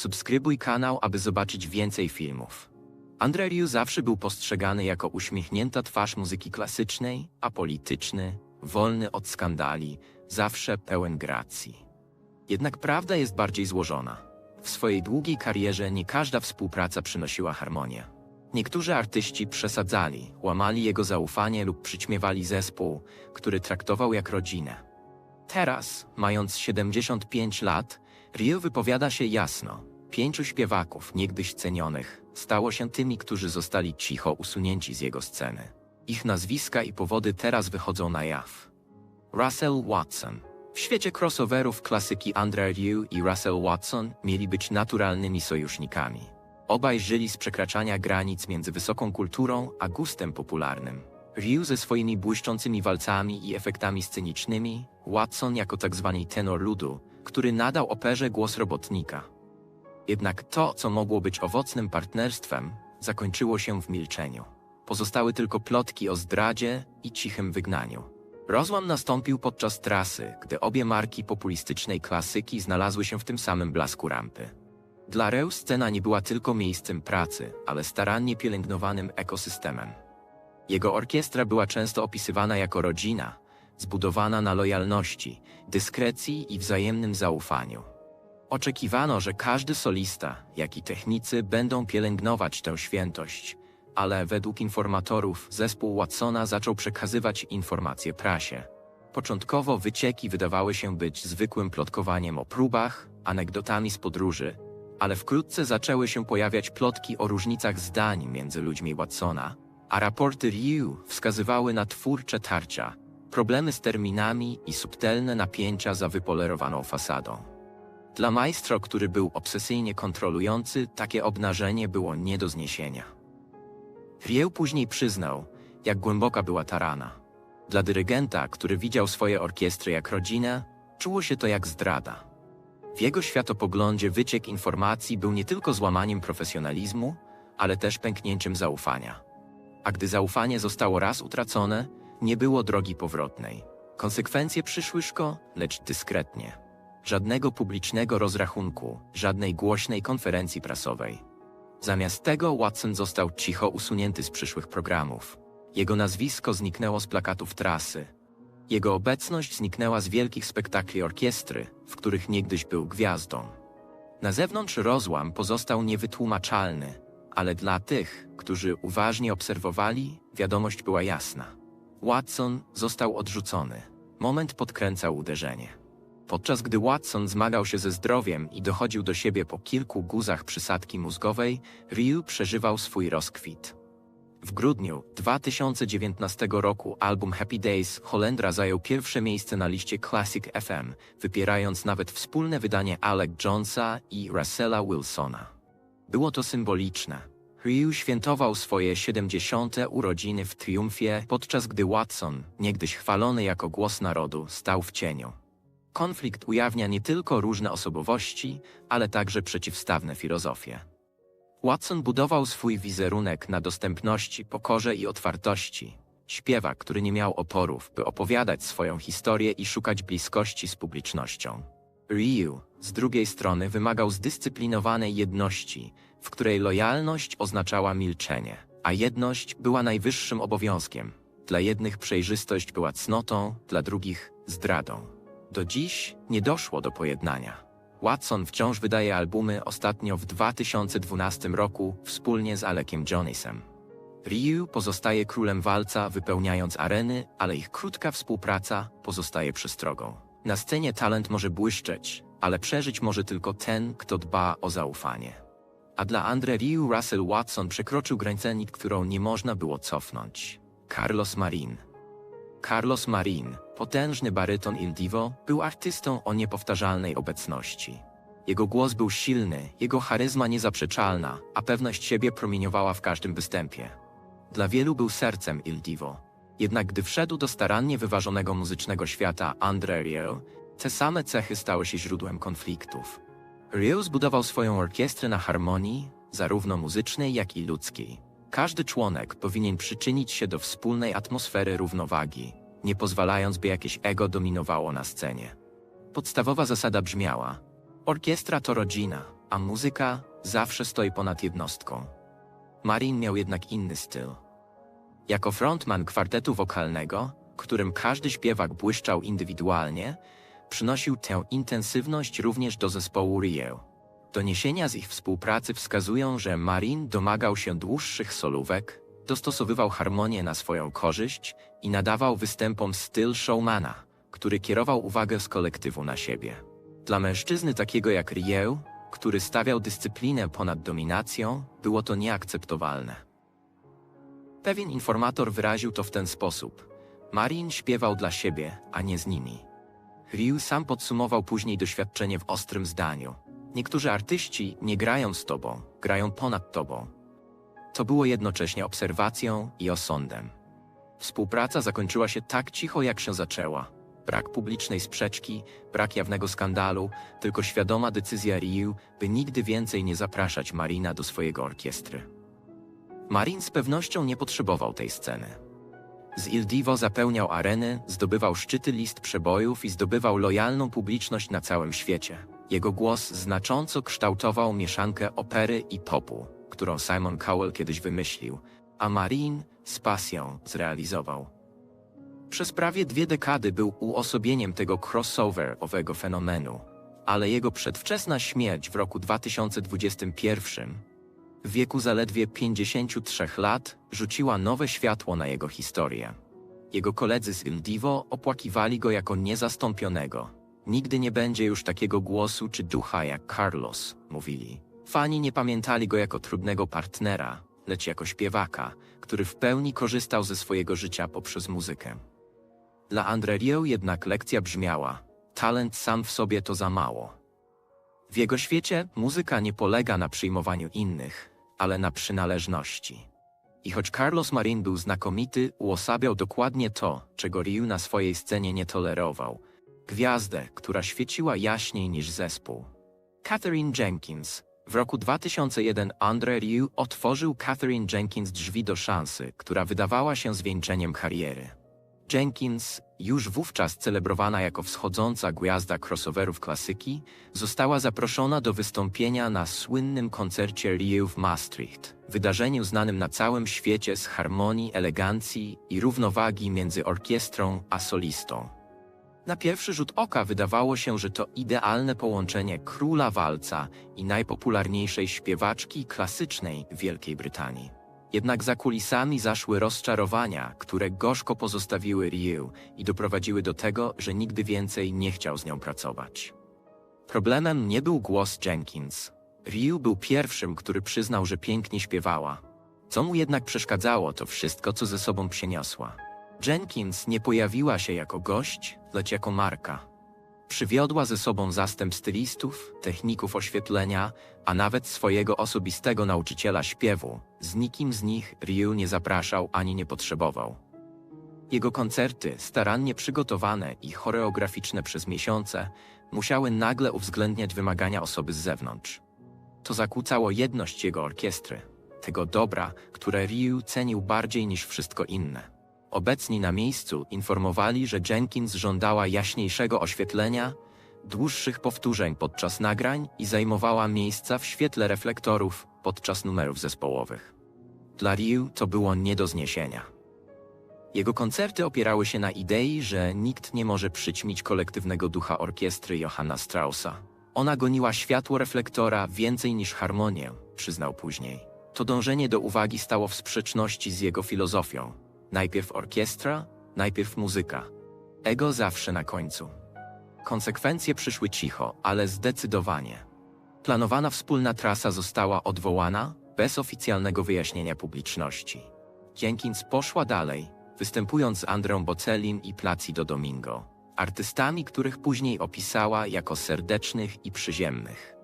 Subskrybuj kanał, aby zobaczyć więcej filmów. Andre Ryu zawsze był postrzegany jako uśmiechnięta twarz muzyki klasycznej, apolityczny, wolny od skandali, zawsze pełen gracji. Jednak prawda jest bardziej złożona. W swojej długiej karierze nie każda współpraca przynosiła harmonię. Niektórzy artyści przesadzali, łamali jego zaufanie lub przyćmiewali zespół, który traktował jak rodzinę. Teraz, mając 75 lat, Ryu wypowiada się jasno. Pięciu śpiewaków, niegdyś cenionych, stało się tymi, którzy zostali cicho usunięci z jego sceny. Ich nazwiska i powody teraz wychodzą na jaw. Russell Watson. W świecie crossoverów klasyki Andre Ryu i Russell Watson mieli być naturalnymi sojusznikami. Obaj żyli z przekraczania granic między wysoką kulturą a gustem popularnym. Ryu ze swoimi błyszczącymi walcami i efektami scenicznymi, Watson jako tzw. tenor ludu, który nadał operze głos robotnika. Jednak to, co mogło być owocnym partnerstwem, zakończyło się w milczeniu. Pozostały tylko plotki o zdradzie i cichym wygnaniu. Rozłam nastąpił podczas trasy, gdy obie marki populistycznej klasyki znalazły się w tym samym blasku rampy. Dla Reu scena nie była tylko miejscem pracy, ale starannie pielęgnowanym ekosystemem. Jego orkiestra była często opisywana jako rodzina, zbudowana na lojalności, dyskrecji i wzajemnym zaufaniu. Oczekiwano, że każdy solista, jak i technicy będą pielęgnować tę świętość, ale według informatorów zespół Watsona zaczął przekazywać informacje prasie. Początkowo wycieki wydawały się być zwykłym plotkowaniem o próbach, anegdotami z podróży, ale wkrótce zaczęły się pojawiać plotki o różnicach zdań między ludźmi Watsona, a raporty Ryu wskazywały na twórcze tarcia, problemy z terminami i subtelne napięcia za wypolerowaną fasadą. Dla maestro, który był obsesyjnie kontrolujący, takie obnażenie było nie do zniesienia. Rieł później przyznał, jak głęboka była ta rana. Dla dyrygenta, który widział swoje orkiestry jak rodzinę, czuło się to jak zdrada. W jego światopoglądzie wyciek informacji był nie tylko złamaniem profesjonalizmu, ale też pęknięciem zaufania. A gdy zaufanie zostało raz utracone, nie było drogi powrotnej. Konsekwencje przyszły szko, lecz dyskretnie. Żadnego publicznego rozrachunku, żadnej głośnej konferencji prasowej. Zamiast tego Watson został cicho usunięty z przyszłych programów. Jego nazwisko zniknęło z plakatów trasy. Jego obecność zniknęła z wielkich spektakli orkiestry, w których niegdyś był gwiazdą. Na zewnątrz rozłam pozostał niewytłumaczalny, ale dla tych, którzy uważnie obserwowali, wiadomość była jasna. Watson został odrzucony. Moment podkręcał uderzenie. Podczas gdy Watson zmagał się ze zdrowiem i dochodził do siebie po kilku guzach przysadki mózgowej, Ryu przeżywał swój rozkwit. W grudniu 2019 roku album Happy Days Holendra zajął pierwsze miejsce na liście Classic FM, wypierając nawet wspólne wydanie Alec Jonesa i Russella Wilsona. Było to symboliczne. Ryu świętował swoje 70. urodziny w triumfie, podczas gdy Watson, niegdyś chwalony jako głos narodu, stał w cieniu. Konflikt ujawnia nie tylko różne osobowości, ale także przeciwstawne filozofie. Watson budował swój wizerunek na dostępności, pokorze i otwartości. Śpiewak, który nie miał oporów, by opowiadać swoją historię i szukać bliskości z publicznością. Ryu, z drugiej strony, wymagał zdyscyplinowanej jedności, w której lojalność oznaczała milczenie, a jedność była najwyższym obowiązkiem. Dla jednych przejrzystość była cnotą, dla drugich zdradą. Do dziś nie doszło do pojednania. Watson wciąż wydaje albumy ostatnio w 2012 roku wspólnie z Alekiem Jonisem. Ryu pozostaje królem walca, wypełniając areny, ale ich krótka współpraca pozostaje przestrogą. Na scenie talent może błyszczeć, ale przeżyć może tylko ten, kto dba o zaufanie. A dla Andre Ryu Russell Watson przekroczył granicę, którą nie można było cofnąć. Carlos Marin. Carlos Marin, potężny baryton Il Divo, był artystą o niepowtarzalnej obecności. Jego głos był silny, jego charyzma niezaprzeczalna, a pewność siebie promieniowała w każdym występie. Dla wielu był sercem Il Divo. Jednak gdy wszedł do starannie wyważonego muzycznego świata Andre Rieu, te same cechy stały się źródłem konfliktów. Rieu zbudował swoją orkiestrę na harmonii, zarówno muzycznej, jak i ludzkiej. Każdy członek powinien przyczynić się do wspólnej atmosfery równowagi, nie pozwalając, by jakieś ego dominowało na scenie. Podstawowa zasada brzmiała: Orkiestra to rodzina, a muzyka zawsze stoi ponad jednostką. Marin miał jednak inny styl. Jako frontman kwartetu wokalnego, którym każdy śpiewak błyszczał indywidualnie, przynosił tę intensywność również do zespołu Rio. Doniesienia z ich współpracy wskazują, że Marin domagał się dłuższych solówek, dostosowywał harmonię na swoją korzyść i nadawał występom styl showmana, który kierował uwagę z kolektywu na siebie. Dla mężczyzny takiego jak Rio, który stawiał dyscyplinę ponad dominacją, było to nieakceptowalne. Pewien informator wyraził to w ten sposób. Marin śpiewał dla siebie, a nie z nimi. Ryu sam podsumował później doświadczenie w ostrym zdaniu. Niektórzy artyści nie grają z tobą, grają ponad tobą. To było jednocześnie obserwacją i osądem. Współpraca zakończyła się tak cicho, jak się zaczęła. Brak publicznej sprzeczki, brak jawnego skandalu, tylko świadoma decyzja Ryu, by nigdy więcej nie zapraszać Marina do swojego orkiestry. Marin z pewnością nie potrzebował tej sceny. Z Il Divo zapełniał areny, zdobywał szczyty list przebojów i zdobywał lojalną publiczność na całym świecie. Jego głos znacząco kształtował mieszankę opery i popu, którą Simon Cowell kiedyś wymyślił, a Marin z pasją zrealizował. Przez prawie dwie dekady był uosobieniem tego crossover-owego fenomenu, ale jego przedwczesna śmierć w roku 2021 w wieku zaledwie 53 lat rzuciła nowe światło na jego historię. Jego koledzy z Il Divo opłakiwali go jako niezastąpionego. Nigdy nie będzie już takiego głosu czy ducha jak Carlos, mówili. Fani nie pamiętali go jako trudnego partnera, lecz jako śpiewaka, który w pełni korzystał ze swojego życia poprzez muzykę. Dla Andre Rieu jednak lekcja brzmiała: talent sam w sobie to za mało. W jego świecie muzyka nie polega na przyjmowaniu innych, ale na przynależności. I choć Carlos Marin był znakomity, uosabiał dokładnie to, czego Ryu na swojej scenie nie tolerował. Gwiazdę, która świeciła jaśniej niż zespół. Catherine Jenkins. W roku 2001 Andre Ryu otworzył Catherine Jenkins drzwi do szansy, która wydawała się zwieńczeniem kariery. Jenkins, już wówczas celebrowana jako wschodząca gwiazda crossoverów klasyki, została zaproszona do wystąpienia na słynnym koncercie Ryu w Maastricht, wydarzeniu znanym na całym świecie z harmonii, elegancji i równowagi między orkiestrą a solistą. Na pierwszy rzut oka wydawało się, że to idealne połączenie króla walca i najpopularniejszej śpiewaczki klasycznej Wielkiej Brytanii. Jednak za kulisami zaszły rozczarowania, które gorzko pozostawiły Ryu i doprowadziły do tego, że nigdy więcej nie chciał z nią pracować. Problemem nie był głos Jenkins. Ryu był pierwszym, który przyznał, że pięknie śpiewała. Co mu jednak przeszkadzało, to wszystko, co ze sobą przyniosła. Jenkins nie pojawiła się jako gość, lecz jako marka. Przywiodła ze sobą zastęp stylistów, techników oświetlenia, a nawet swojego osobistego nauczyciela śpiewu. Z nikim z nich Ryu nie zapraszał ani nie potrzebował. Jego koncerty, starannie przygotowane i choreograficzne przez miesiące, musiały nagle uwzględniać wymagania osoby z zewnątrz. To zakłócało jedność jego orkiestry, tego dobra, które Ryu cenił bardziej niż wszystko inne. Obecni na miejscu informowali, że Jenkins żądała jaśniejszego oświetlenia, dłuższych powtórzeń podczas nagrań i zajmowała miejsca w świetle reflektorów podczas numerów zespołowych. Dla Ryu to było nie do zniesienia. Jego koncerty opierały się na idei, że nikt nie może przyćmić kolektywnego ducha orkiestry Johanna Straussa. Ona goniła światło reflektora więcej niż harmonię, przyznał później. To dążenie do uwagi stało w sprzeczności z jego filozofią. Najpierw orkiestra, najpierw muzyka. Ego zawsze na końcu. Konsekwencje przyszły cicho, ale zdecydowanie. Planowana wspólna trasa została odwołana bez oficjalnego wyjaśnienia publiczności. Jenkins poszła dalej, występując z Andreą Bocellim i Placido Domingo, artystami, których później opisała jako serdecznych i przyziemnych.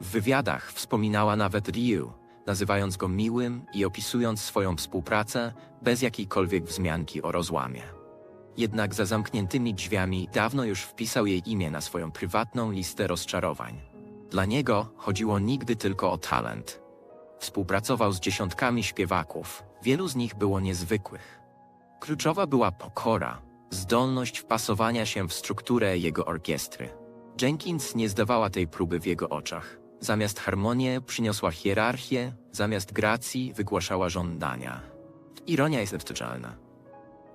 W wywiadach wspominała nawet Ryu, nazywając go miłym i opisując swoją współpracę bez jakiejkolwiek wzmianki o rozłamie. Jednak za zamkniętymi drzwiami dawno już wpisał jej imię na swoją prywatną listę rozczarowań. Dla niego chodziło nigdy tylko o talent. Współpracował z dziesiątkami śpiewaków, wielu z nich było niezwykłych. Kluczowa była pokora, zdolność wpasowania się w strukturę jego orkiestry. Jenkins nie zdawała tej próby w jego oczach. Zamiast harmonię przyniosła hierarchię, zamiast gracji wygłaszała żądania. Ironia jest niewstrzymalna.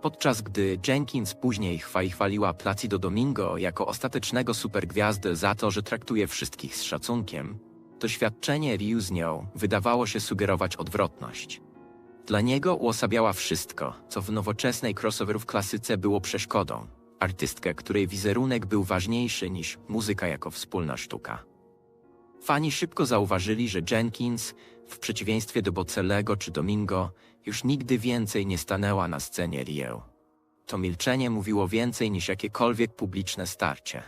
Podczas gdy Jenkins później chwali chwaliła Placido Domingo jako ostatecznego supergwiazdę za to, że traktuje wszystkich z szacunkiem, doświadczenie Ryu z nią wydawało się sugerować odwrotność. Dla niego uosabiała wszystko, co w nowoczesnej crossoverów klasyce było przeszkodą. Artystkę, której wizerunek był ważniejszy niż muzyka jako wspólna sztuka. Fani szybko zauważyli, że Jenkins, w przeciwieństwie do Bocelego czy Domingo, już nigdy więcej nie stanęła na scenie Rio. To milczenie mówiło więcej niż jakiekolwiek publiczne starcie.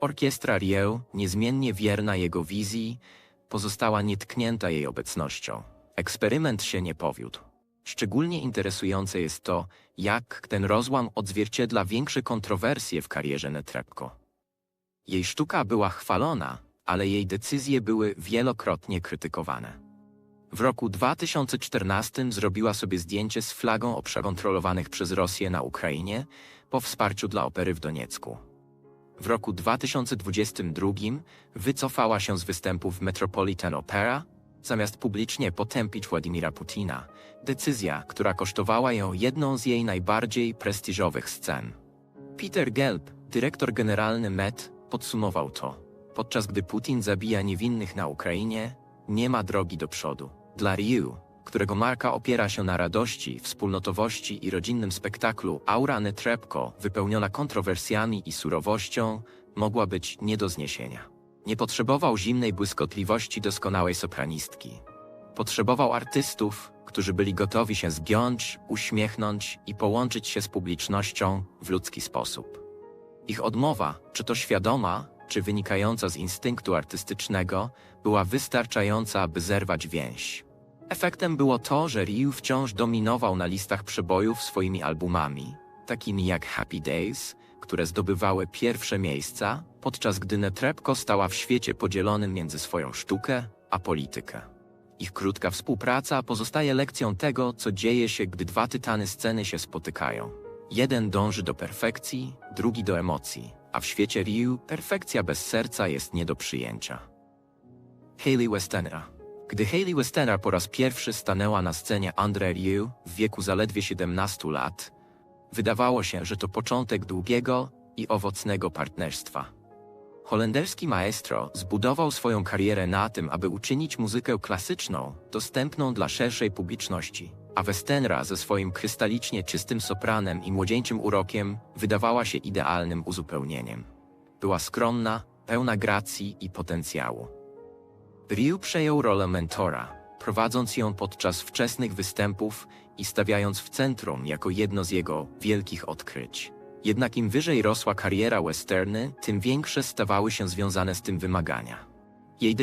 Orkiestra Rio, niezmiennie wierna jego wizji, pozostała nietknięta jej obecnością. Eksperyment się nie powiódł. Szczególnie interesujące jest to, jak ten rozłam odzwierciedla większe kontrowersje w karierze Netrebko. Jej sztuka była chwalona, ale jej decyzje były wielokrotnie krytykowane. W roku 2014 zrobiła sobie zdjęcie z flagą obszarów kontrolowanych przez Rosję na Ukrainie po wsparciu dla opery w Doniecku. W roku 2022 wycofała się z występów w Metropolitan Opera, zamiast publicznie potępić Władimira Putina, decyzja, która kosztowała ją jedną z jej najbardziej prestiżowych scen. Peter Gelb, dyrektor generalny Met, podsumował to. Podczas gdy Putin zabija niewinnych na Ukrainie, nie ma drogi do przodu. Dla Ryu, którego marka opiera się na radości, wspólnotowości i rodzinnym spektaklu, aura Netrebko, wypełniona kontrowersjami i surowością, mogła być nie do zniesienia. Nie potrzebował zimnej błyskotliwości doskonałej sopranistki. Potrzebował artystów, którzy byli gotowi się zgiąć, uśmiechnąć i połączyć się z publicznością w ludzki sposób. Ich odmowa, czy to świadoma, czy wynikająca z instynktu artystycznego, była wystarczająca, aby zerwać więź. Efektem było to, że Ryu wciąż dominował na listach przebojów swoimi albumami, takimi jak Happy Days, które zdobywały pierwsze miejsca, podczas gdy Netrebko stała w świecie podzielonym między swoją sztukę a politykę. Ich krótka współpraca pozostaje lekcją tego, co dzieje się, gdy dwa tytany sceny się spotykają. Jeden dąży do perfekcji, drugi do emocji, a w świecie Ryu perfekcja bez serca jest nie do przyjęcia. Hayley Westenra Gdy Hayley Westenra po raz pierwszy stanęła na scenie Andre Ryu w wieku zaledwie 17 lat, wydawało się, że to początek długiego i owocnego partnerstwa. Holenderski maestro zbudował swoją karierę na tym, aby uczynić muzykę klasyczną dostępną dla szerszej publiczności, a Westenra ze swoim krystalicznie czystym sopranem i młodzieńczym urokiem wydawała się idealnym uzupełnieniem. Była skromna, pełna gracji i potencjału. Ryu przejął rolę mentora, prowadząc ją podczas wczesnych występów i stawiając w centrum jako jedno z jego wielkich odkryć. Jednak im wyżej rosła kariera westerny, tym większe stawały się związane z tym wymagania. Jej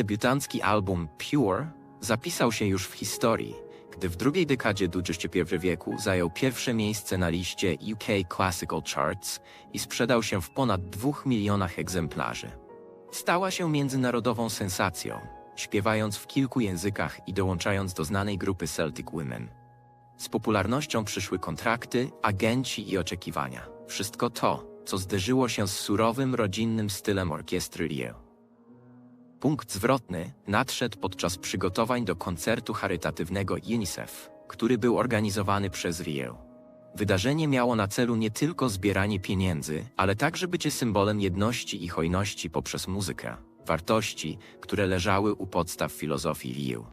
album Pure zapisał się już w historii, gdy w drugiej dekadzie XXI wieku zajął pierwsze miejsce na liście UK Classical Charts i sprzedał się w ponad dwóch milionach egzemplarzy. Stała się międzynarodową sensacją, śpiewając w kilku językach i dołączając do znanej grupy Celtic Women. Z popularnością przyszły kontrakty, agenci i oczekiwania. Wszystko to, co zderzyło się z surowym, rodzinnym stylem orkiestry Rio. Punkt zwrotny nadszedł podczas przygotowań do koncertu charytatywnego UNICEF, który był organizowany przez Rio. Wydarzenie miało na celu nie tylko zbieranie pieniędzy, ale także bycie symbolem jedności i hojności poprzez muzykę, wartości, które leżały u podstaw filozofii Rio.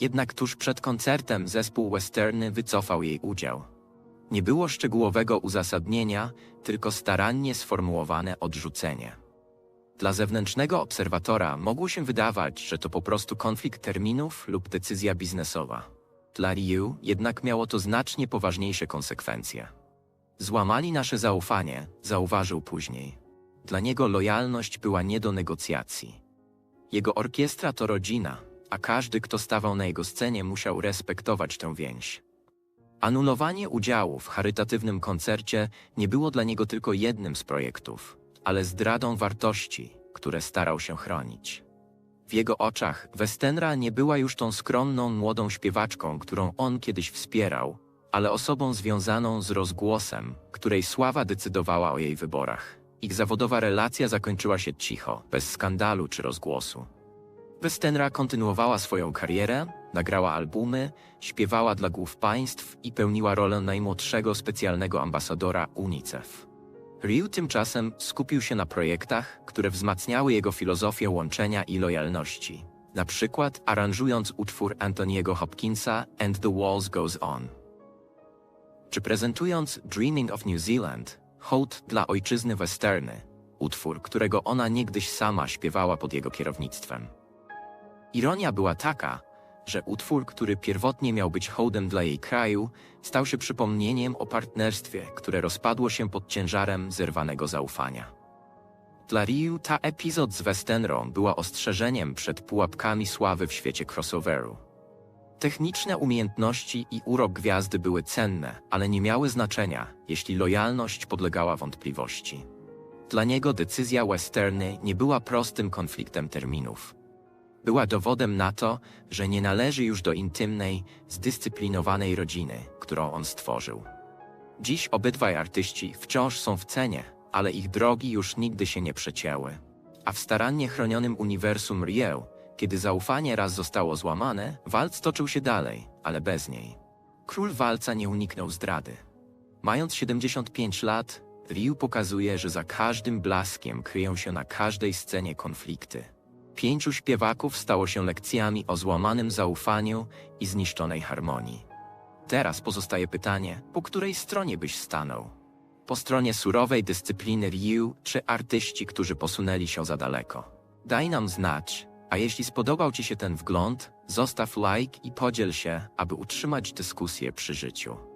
Jednak tuż przed koncertem zespół westerny wycofał jej udział. Nie było szczegółowego uzasadnienia, tylko starannie sformułowane odrzucenie. Dla zewnętrznego obserwatora mogło się wydawać, że to po prostu konflikt terminów lub decyzja biznesowa. Dla Ryu jednak miało to znacznie poważniejsze konsekwencje. Złamali nasze zaufanie, zauważył później. Dla niego lojalność była nie do negocjacji. Jego orkiestra to rodzina, a każdy, kto stawał na jego scenie, musiał respektować tę więź. Anulowanie udziału w charytatywnym koncercie nie było dla niego tylko jednym z projektów, ale zdradą wartości, które starał się chronić. W jego oczach Westenra nie była już tą skromną młodą śpiewaczką, którą on kiedyś wspierał, ale osobą związaną z rozgłosem, której sława decydowała o jej wyborach. Ich zawodowa relacja zakończyła się cicho, bez skandalu czy rozgłosu. Westenra kontynuowała swoją karierę, nagrała albumy, śpiewała dla głów państw i pełniła rolę najmłodszego specjalnego ambasadora UNICEF. Ryu tymczasem skupił się na projektach, które wzmacniały jego filozofię łączenia i lojalności. Na przykład aranżując utwór Antoniego Hopkinsa And the Walls Goes On. Czy prezentując Dreaming of New Zealand, hołd dla ojczyzny westerny, utwór, którego ona niegdyś sama śpiewała pod jego kierownictwem. Ironia była taka, że utwór, który pierwotnie miał być hołdem dla jej kraju, stał się przypomnieniem o partnerstwie, które rozpadło się pod ciężarem zerwanego zaufania. Dla Ryu ta epizod z Westenrą była ostrzeżeniem przed pułapkami sławy w świecie crossoveru. Techniczne umiejętności i urok gwiazdy były cenne, ale nie miały znaczenia, jeśli lojalność podlegała wątpliwości. Dla niego decyzja Westerny nie była prostym konfliktem terminów. Była dowodem na to, że nie należy już do intymnej, zdyscyplinowanej rodziny, którą on stworzył. Dziś obydwaj artyści wciąż są w cenie, ale ich drogi już nigdy się nie przecięły. A w starannie chronionym uniwersum Rieu, kiedy zaufanie raz zostało złamane, walc toczył się dalej, ale bez niej. Król walca nie uniknął zdrady. Mając 75 lat, Ryu pokazuje, że za każdym blaskiem kryją się na każdej scenie konflikty. Pięciu śpiewaków stało się lekcjami o złamanym zaufaniu i zniszczonej harmonii. Teraz pozostaje pytanie, po której stronie byś stanął? Po stronie surowej dyscypliny Ryu, czy artyści, którzy posunęli się za daleko? Daj nam znać, a jeśli spodobał Ci się ten wgląd, zostaw like i podziel się, aby utrzymać dyskusję przy życiu.